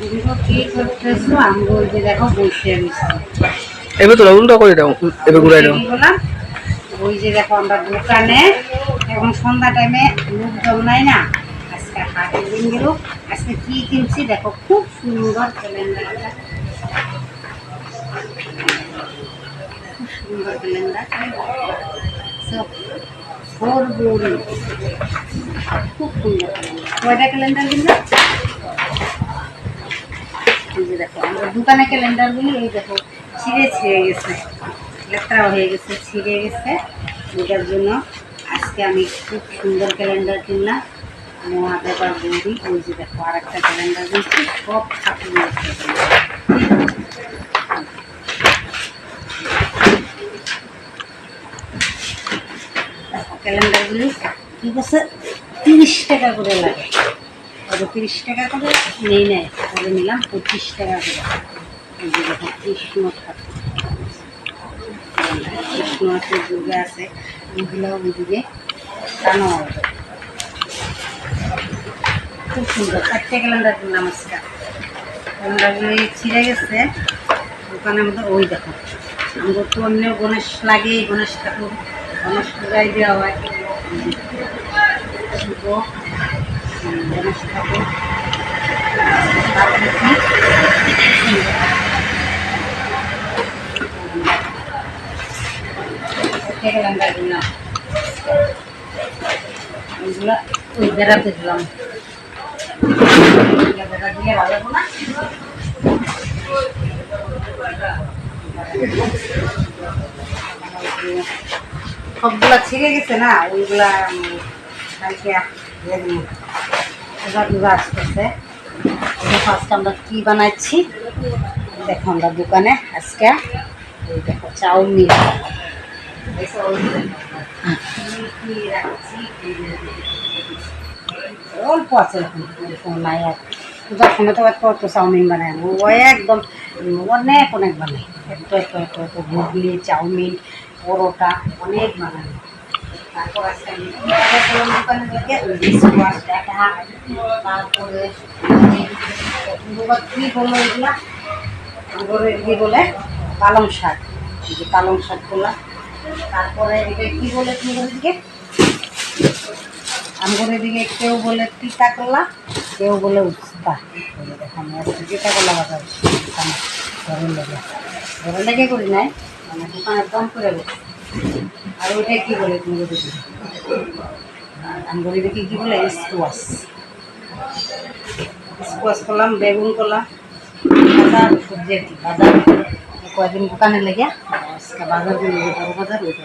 আমি যে দেখো বসে এবার তো উল্টা করে দাও এবার ঘুরাই দাও। ওই যে দেখো আমরা দোকানে এখন সন্ধ্যা টাইমে লোকজন নাই না আজকে হাটের দিন গেল আজকে কি কিনছি দেখো খুব সুন্দর ক্যালেন্ডারটা খুব সুন্দর ক্যালেন্ডার ফোর খুব সুন্দর কয়টা ক্যালেন্ডার কিনবে এই যে দেখো, আমরা দোকানে ক্যালেন্ডারগুলি এই দেখো, ছিঁড়ে ছিঁড়ে গেছে। লেখা হয়ে গেছে, ছিঁড়ে গেছে। এটার জন্য আজকে আমি খুব সুন্দর ক্যালেন্ডার কিনলাম। মহা ব্যাপার বৌদি ওই যে দেখো আর একটা ক্যালেন্ডার কিনছি, সব ঠাকুর ক্যালেন্ডারগুলি ঠিক আছে তিরিশ টাকা করে লাগে। তিরিশ টাকা করে নেই নেয় ওদের নিলাম পঁচিশ টাকা করে। কৃষ্ণ ঠাকুর। কৃষ্ণ আছে দুর্গা আছে এগুলো ওইদিকে টানো খুব সুন্দর। চারটে ক্যালেন্ডার কিনলাম আজকে। ক্যালেন্ডারগুলি ছিঁড়ে গেছে। দোকানের মধ্যে ওই দেখো আমাদের তো অন্য গণেশ লাগে গণেশ ঠাকুর। গণেশ পূজায় দেওয়া হয়। ওই বেড়াতে দিলাম দিলে ভালো না সবগুলা ছিঁড়ে গেছে না ওইগুলা কালকে দিয়ে টুজা আসতেছে। ফার্স্ট আমরা কি বানাচ্ছি? দেখো আমরা দোকানে আজকে দেখো চাউমিন অল্প আছে নাই আর। সময় তো একটু একটু চাউমিন বানায় ও একদম অনেক অনেক বানায়। একটু একটু একটু একটু ঘুগলি চাউমিন, পরোটা, অনেক বানায়। দোকানে দেখা তারপরে কি বলে পালং শাক এই যে পালং তারপরে এটা কি বলে তুমি দিকে আমগরের দিকে কেউ বলে তিতা কলা কেউ বলে উস্তা বলে দেখো আমি আজকে তিতা কলা বাজার ঘরের লেগে লেগে করি নাই? মানে দোকানের দম করে বসে আর ওইটা কি বলে তুমি আমি বলি দেখি কি বলে, স্কোয়াশ। স্কোয়াশ করলাম, বেগুন করলাম, বাজার, সবজি আর কি, বাজার। কয়েকদিন দোকানে লেগে বাজার বাজার ওইটা